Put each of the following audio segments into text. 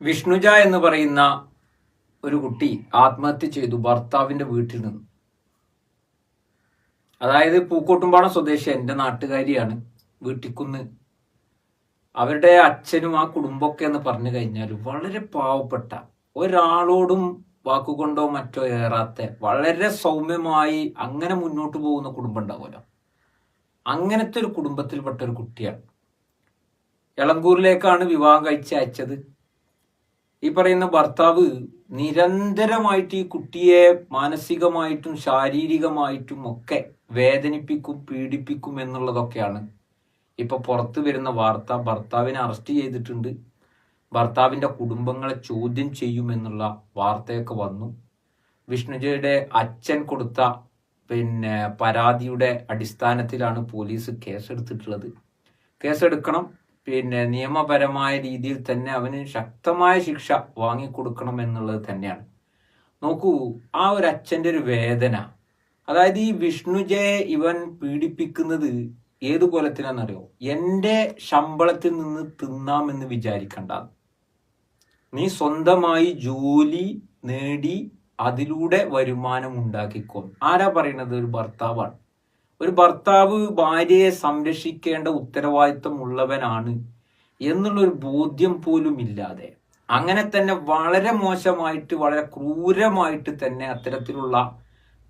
വിഷ്ണുജ എന്ന് പറയുന്ന ഒരു കുട്ടി ആത്മഹത്യ ചെയ്തു ഭർത്താവിന്റെ വീട്ടിൽ നിന്ന്. അതായത് പൂക്കോട്ടുംപാടം സ്വദേശി എന്റെ നാട്ടുകാരിയാണ് വീട്ടിക്കുന്ന്. അവരുടെ അച്ഛനും ആ കുടുംബമൊക്കെ എന്ന് പറഞ്ഞു കഴിഞ്ഞാൽ വളരെ പാവപ്പെട്ട ഒരാളോടും വാക്കുകൊണ്ടോ മറ്റോ ഏറാത്ത വളരെ സൗമ്യമായി അങ്ങനെ മുന്നോട്ട് പോകുന്ന കുടുംബം ഉണ്ടാവുമല്ലോ. അങ്ങനത്തെ ഒരു കുടുംബത്തിൽപ്പെട്ട ഒരു കുട്ടിയാണ്. എളങ്കൂരിലേക്കാണ് വിവാഹം കഴിച്ച് അയച്ചത് ഈ പറയുന്ന ഭർത്താവ് നിരന്തരമായിട്ട് ഈ കുട്ടിയെ മാനസികമായിട്ടും ശാരീരികമായിട്ടും ഒക്കെ വേദനിപ്പിക്കും പീഡിപ്പിക്കും എന്നുള്ളതൊക്കെയാണ്. ഇപ്പൊ പുറത്തു വരുന്ന വാർത്ത ഭർത്താവിനെ അറസ്റ്റ് ചെയ്തിട്ടുണ്ട്. ഭർത്താവിന്റെ കുടുംബങ്ങളെ ചോദ്യം ചെയ്യുമെന്നുള്ള വാർത്തയൊക്കെ വന്നു. വിഷ്ണുജയുടെ അച്ഛൻ കൊടുത്ത പിന്നെ പരാതിയുടെ അടിസ്ഥാനത്തിലാണ് പോലീസ് കേസെടുത്തിട്ടുള്ളത്. കേസെടുക്കണം. പിന്നെ നിയമപരമായ രീതിയിൽ തന്നെ അവന് ശക്തമായ ശിക്ഷ വാങ്ങിക്കൊടുക്കണം എന്നുള്ളത് തന്നെയാണ്. നോക്കൂ ആ ഒരു അച്ഛന്റെ ഒരു വേദന. അതായത് ഈ വിഷ്ണുജയെ ഇവൻ പീഡിപ്പിക്കുന്നത് ഏതു കൊലത്തിനാണെന്നറിയോ? എന്റെ ശമ്പളത്തിൽ നിന്ന് തിന്നാമെന്ന് വിചാരിക്കണ്ട നീ സ്വന്തമായി ജോലി നേടി അതിലൂടെ വരുമാനം ഉണ്ടാക്കിക്കോ. ആരാ പറയുന്നത്? ഒരു ഭർത്താവാണ്. ഒരു ഭർത്താവ് ഭാര്യയെ സംരക്ഷിക്കേണ്ട ഉത്തരവാദിത്വം ഉള്ളവനാണ് എന്നുള്ളൊരു ബോധ്യം പോലും ഇല്ലാതെ അങ്ങനെ തന്നെ വളരെ മോശമായിട്ട് വളരെ ക്രൂരമായിട്ട് തന്നെ അത്തരത്തിലുള്ള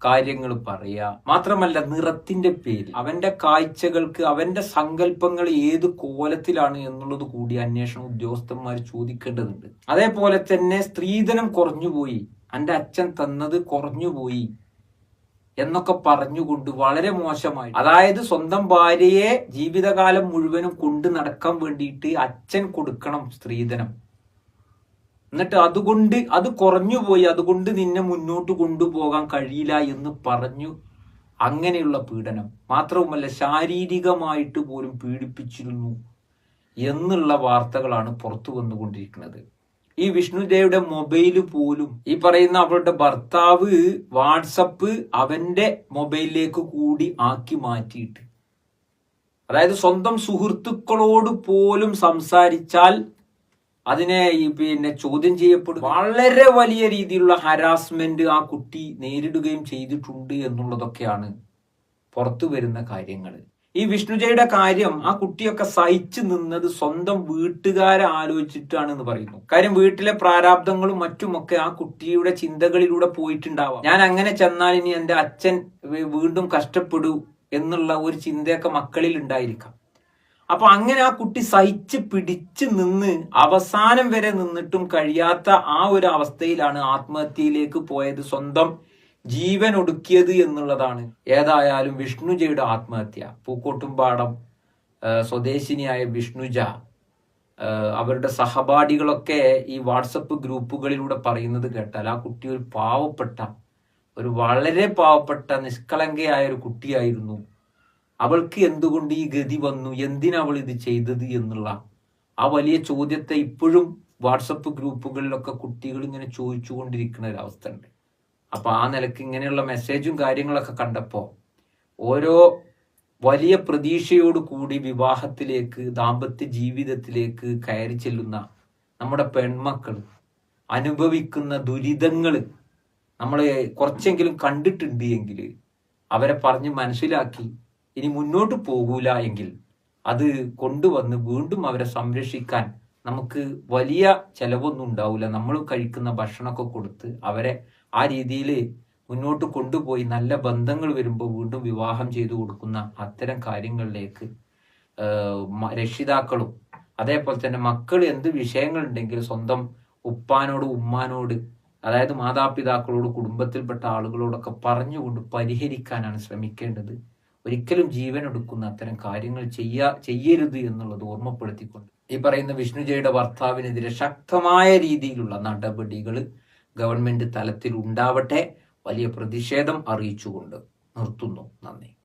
കാര്യങ്ങൾ പറയുക മാത്രമല്ല നിറത്തിന്റെ പേര് അവന്റെ കാഴ്ചകൾക്ക് അവന്റെ സങ്കല്പങ്ങൾ ഏത് കോലത്തിലാണ് എന്നുള്ളത് കൂടി അന്വേഷണ ഉദ്യോഗസ്ഥന്മാർ ചോദിക്കേണ്ടതുണ്ട്. അതേപോലെ തന്നെ സ്ത്രീധനം കുറഞ്ഞുപോയി. എന്റെ അച്ഛൻ തന്നത് കുറഞ്ഞുപോയി. എന്നൊക്കെ പറഞ്ഞുകൊണ്ട് വളരെ മോശമായി അതായത് സ്വന്തം ഭാര്യയെ ജീവിതകാലം മുഴുവനും കൊണ്ടു നടക്കാൻ വേണ്ടിയിട്ട് അച്ഛൻ കൊടുക്കണം സ്ത്രീധനം. എന്നിട്ട് അതുകൊണ്ട് അത് കുറഞ്ഞുപോയി അതുകൊണ്ട് നിന്നെ മുന്നോട്ട് കൊണ്ടുപോകാൻ കഴിയില്ല എന്ന് പറഞ്ഞു അങ്ങനെയുള്ള പീഡനം. മാത്രവുമല്ല ശാരീരികമായിട്ട് പോലും പീഡിപ്പിച്ചിരുന്നു എന്നുള്ള വാർത്തകളാണ് പുറത്തു വന്നുകൊണ്ടിരിക്കുന്നത്. ഈ വിഷ്ണുദേവിയുടെ മൊബൈൽ പോലും ഈ പറയുന്ന അവളുടെ ഭർത്താവ് വാട്സപ്പ് അവന്റെ മൊബൈലിലേക്ക് കൂടി ആക്കി മാറ്റിയിട്ട്. അതായത് സ്വന്തം സുഹൃത്തുക്കളോട് പോലും സംസാരിച്ചാൽ അതിനെ ഈ പിന്നെ ചോദ്യം ചെയ്യപ്പെടും. വളരെ വലിയ രീതിയിലുള്ള ഹരാസ്മെന്റ് ആ കുട്ടി നേരിടുകയും ചെയ്തിട്ടുണ്ട് എന്നുള്ളതൊക്കെയാണ് പുറത്തു വരുന്ന കാര്യങ്ങൾ ഈ വിഷ്ണുജയുടെ കാര്യം ആ കുട്ടിയൊക്കെ സഹിച്ചു നിന്നത് സ്വന്തം വീട്ടുകാരെ ആലോചിച്ചിട്ടാണ് എന്ന് പറയുന്നു. കാര്യം വീട്ടിലെ പ്രാരാബ്ദങ്ങളും മറ്റുമൊക്കെ ആ കുട്ടിയുടെ ചിന്തകളിലൂടെ പോയിട്ടുണ്ടാവാം. ഞാൻ അങ്ങനെ ചെന്നാൽ ഇനി എന്റെ അച്ഛൻ വീണ്ടും കഷ്ടപ്പെടൂ എന്നുള്ള ഒരു ചിന്തയൊക്കെ മക്കളിൽ ഉണ്ടായിരിക്കാം. അപ്പൊ അങ്ങനെ ആ കുട്ടി സഹിച്ച് പിടിച്ച് നിന്ന് അവസാനം വരെ നിന്നിട്ടും കഴിയാത്ത ആ ഒരു അവസ്ഥയിലാണ് ആത്മഹത്യയിലേക്ക് പോയത് സ്വന്തം ജീവൻ ഒടുക്കിയത് എന്നുള്ളതാണ്. ഏതായാലും വിഷ്ണുജയുടെ ആത്മഹത്യ. പൂക്കോട്ടുംപാടം സ്വദേശിനിയായ വിഷ്ണുജ അവരുടെ സഹപാഠികളൊക്കെ ഈ വാട്സപ്പ് ഗ്രൂപ്പുകളിലൂടെ പറയുന്നത് കേട്ടാൽ ആ കുട്ടി ഒരു പാവപ്പെട്ട ഒരു വളരെ പാവപ്പെട്ട നിഷ്കളങ്കയായ ഒരു കുട്ടിയായിരുന്നു. അവൾക്ക് എന്തുകൊണ്ട് ഈ ഗതി വന്നു? എന്തിനവൾ ഇത് ചെയ്തത് എന്നുള്ള ആ വലിയ ചോദ്യത്തെ ഇപ്പോഴും വാട്സപ്പ് ഗ്രൂപ്പുകളിലൊക്കെ കുട്ടികൾ ഇങ്ങനെ ചോദിച്ചുകൊണ്ടിരിക്കുന്ന ഒരു അവസ്ഥ ഉണ്ട്. അപ്പൊ ആ നിലയ്ക്ക് ഇങ്ങനെയുള്ള മെസ്സേജും കാര്യങ്ങളൊക്കെ കണ്ടപ്പോ ഓരോ വലിയ പ്രതീക്ഷയോട് കൂടി വിവാഹത്തിലേക്ക് ദാമ്പത്യ ജീവിതത്തിലേക്ക് കയറി ചെല്ലുന്ന നമ്മുടെ പെൺമക്കൾ അനുഭവിക്കുന്ന ദുരിതങ്ങൾ നമ്മൾ കുറച്ചെങ്കിലും കണ്ടിട്ടുണ്ട് എങ്കിൽ അവരെ പറഞ്ഞ് മനസ്സിലാക്കി ഇനി മുന്നോട്ട് പോകൂല എങ്കിൽ അത് കൊണ്ടുവന്ന് വീണ്ടും അവരെ സംരക്ഷിക്കാൻ നമുക്ക് വലിയ ചെലവൊന്നും ഉണ്ടാവില്ല നമ്മൾ കഴിക്കുന്ന ഭക്ഷണമൊക്കെ കൊടുത്ത് അവരെ ആ രീതിയിൽ മുന്നോട്ട് കൊണ്ടുപോയി നല്ല ബന്ധങ്ങൾ വരുമ്പോൾ വീണ്ടും വിവാഹം ചെയ്തു കൊടുക്കുന്ന അത്തരം കാര്യങ്ങളിലേക്ക് രക്ഷിതാക്കളും അതേപോലെ തന്നെ മക്കൾ എന്ത് വിഷയങ്ങളുണ്ടെങ്കിൽ സ്വന്തം ഉപ്പാനോട് ഉമ്മാനോട് അതായത് മാതാപിതാക്കളോട് കുടുംബത്തിൽപ്പെട്ട ആളുകളോടൊക്കെ പറഞ്ഞുകൊണ്ട് പരിഹരിക്കാനാണ് ശ്രമിക്കേണ്ടത്. ഒരിക്കലും ജീവൻ എടുക്കുന്ന അത്തരം കാര്യങ്ങൾ ചെയ്യാ ചെയ്യരുത് എന്നുള്ളത് ഓർമ്മപ്പെടുത്തിക്കൊണ്ട്. ഈ പറയുന്ന വിഷ്ണുജയുടെ ഭർത്താവിനെതിരെ ശക്തമായ രീതിയിലുള്ള നടപടികൾ ഗവൺമെന്റ് തലത്തിൽ ഉണ്ടാവട്ടെ. വലിയ പ്രതിഷേധം അറിയിച്ചുകൊണ്ട് നിർത്തുന്നു. നന്ദി.